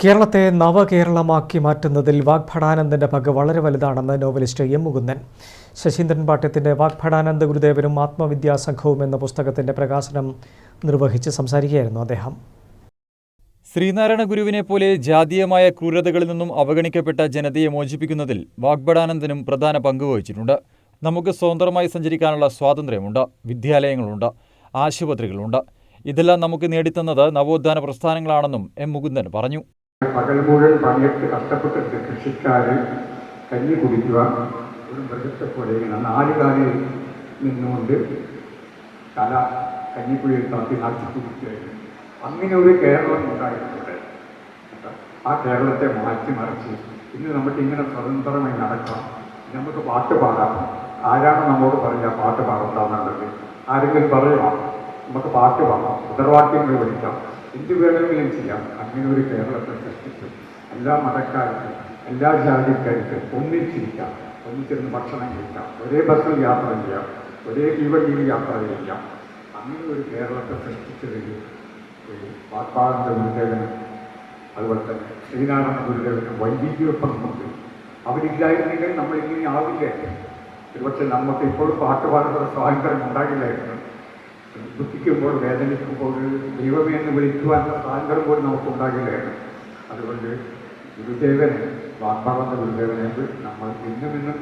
കേരളത്തെ നവകേരളമാക്കി മാറ്റുന്നതിൽ വാഗ്ഭടാനന്ദന്റെ പങ്ക് വളരെ വലുതാണെന്ന് നോവലിസ്റ്റ് എം മുകുന്ദൻ. ശശീന്ദ്രൻ പാട്യത്തിന്റെ വാഗ്ഭടാനന്ദ ഗുരുദേവനും ആത്മവിദ്യാസംഘവും എന്ന പുസ്തകത്തിന്റെ പ്രകാശനം നിർവഹിച്ച് സംസാരിക്കുകയായിരുന്നു അദ്ദേഹം. ശ്രീനാരായണ ഗുരുവിനെ പോലെ ജാതീയമായ ക്രൂരതകളിൽ നിന്നും അവഗണിക്കപ്പെട്ട ജനതയെ മോചിപ്പിക്കുന്നതിൽ വാഗ്ഭടാനന്ദനും പ്രധാന പങ്ക് വഹിച്ചിട്ടുണ്ട്. നമുക്ക് സ്വതന്ത്രമായി സഞ്ചരിക്കാനുള്ള സ്വാതന്ത്ര്യമുണ്ട് വിദ്യാലയങ്ങളുണ്ട് ആശുപത്രികളുണ്ട്. ഇതെല്ലാം നമുക്ക് നേടിത്തന്നത് നവോത്ഥാന പ്രസ്ഥാനങ്ങളാണെന്നും എം മുകുന്ദൻ പറഞ്ഞു. പകൽ മുഴുവൻ പണിയെടുത്ത് കഷ്ടപ്പെട്ടിട്ട് കൃഷിക്കാർ കഞ്ഞി കുടിക്കുക ഒരു മൃഗത്തെ പോലെ നാല് കാലിൽ നിന്നുകൊണ്ട് തല കഞ്ഞിക്കുഴിയിൽ തട്ടി നാട്ടി കുടിക്കുകയായിരുന്നു. അങ്ങനെ ഒരു കേരളം ഉണ്ടായിട്ടുണ്ട്. ആ കേരളത്തെ മാറ്റിമറിച്ച് ഇന്ന് നമുക്ക് ഇങ്ങനെ സ്വതന്ത്രമായി നടക്കാം. നമുക്ക് പാട്ട് പാടാം. ആരാണ് നമ്മോട് പറഞ്ഞാൽ പാട്ട് പാടണ്ടെന്നുള്ളത് ആരെങ്കിലും പറയുമോ നമുക്ക് പാട്ട് പാടാം. മുദ്രവാക്യങ്ങൾ വിളിക്കാം. എന്ത് വേണമെങ്കിലും ചെയ്യാം. അങ്ങനെ ഒരു കേരളത്തെ സൃഷ്ടിച്ചു. എല്ലാ മതക്കാർക്കും എല്ലാ ജാതിക്കാർക്കും ഒന്നിച്ചിരിക്കാം. ഒന്നിച്ചിരുന്ന് ഭക്ഷണം കഴിക്കാം. ഒരേ ബസ്സിൽ യാത്ര ചെയ്യാം. ഒരേ ജീവജീവി യാത്ര ചെയ്യാം. അങ്ങനെ ഒരു കേരളത്തെ സൃഷ്ടിച്ചതിൽ വാഗ്പാടന്റെ ഗുരുദേവന് അതുപോലെ തന്നെ ശ്രീനാരായണ ഗുരുദേവന് വൈദികയൊപ്പം നമുക്ക് അവരില്ലായിരുന്നെങ്കിൽ നമ്മൾ ഇങ്ങനെ ആവില്ലായിരുന്നു ഒരുപക്ഷെ നമുക്ക് ഇപ്പോഴും പാട്ട് പാടുന്ന സ്വാതന്ത്ര്യം ഉണ്ടാകില്ലായിരുന്നു. ദുഃഖിക്കുമ്പോൾ വേദനിക്കുമ്പോൾ ദൈവമേ എന്ന് വിളിക്കുവാനുള്ള സ്വാതന്ത്ര്യം പോലും നമുക്ക് ഉണ്ടാകില്ലായിരുന്നു അതുകൊണ്ട് ഗുരുദേവനെ വാഗ്പാടന്റെ ഗുരുദേവനെ നമ്മൾ ഇന്നും ഇന്നും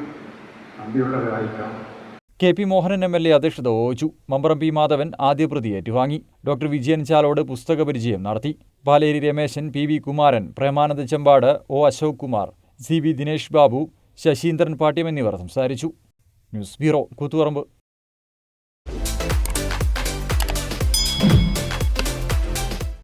നന്ദിയുള്ളവരായിരിക്കാം. K P Mohanan M L A അധ്യക്ഷത വഹിച്ചു. മമ്പറം പി മാധവൻ ആദ്യ പ്രതി ഏറ്റുവാങ്ങി. ഡോക്ടർ വിജയൻ ചാലോട് പുസ്തക പരിചയം നടത്തി. Paleri Rameshan P V Kumaran Premananda Chembad O Ashok Kumar C V Dinesh Babu Sasheendran Patyam എന്നിവർ സംസാരിച്ചു. News bureau Kuthuparamba.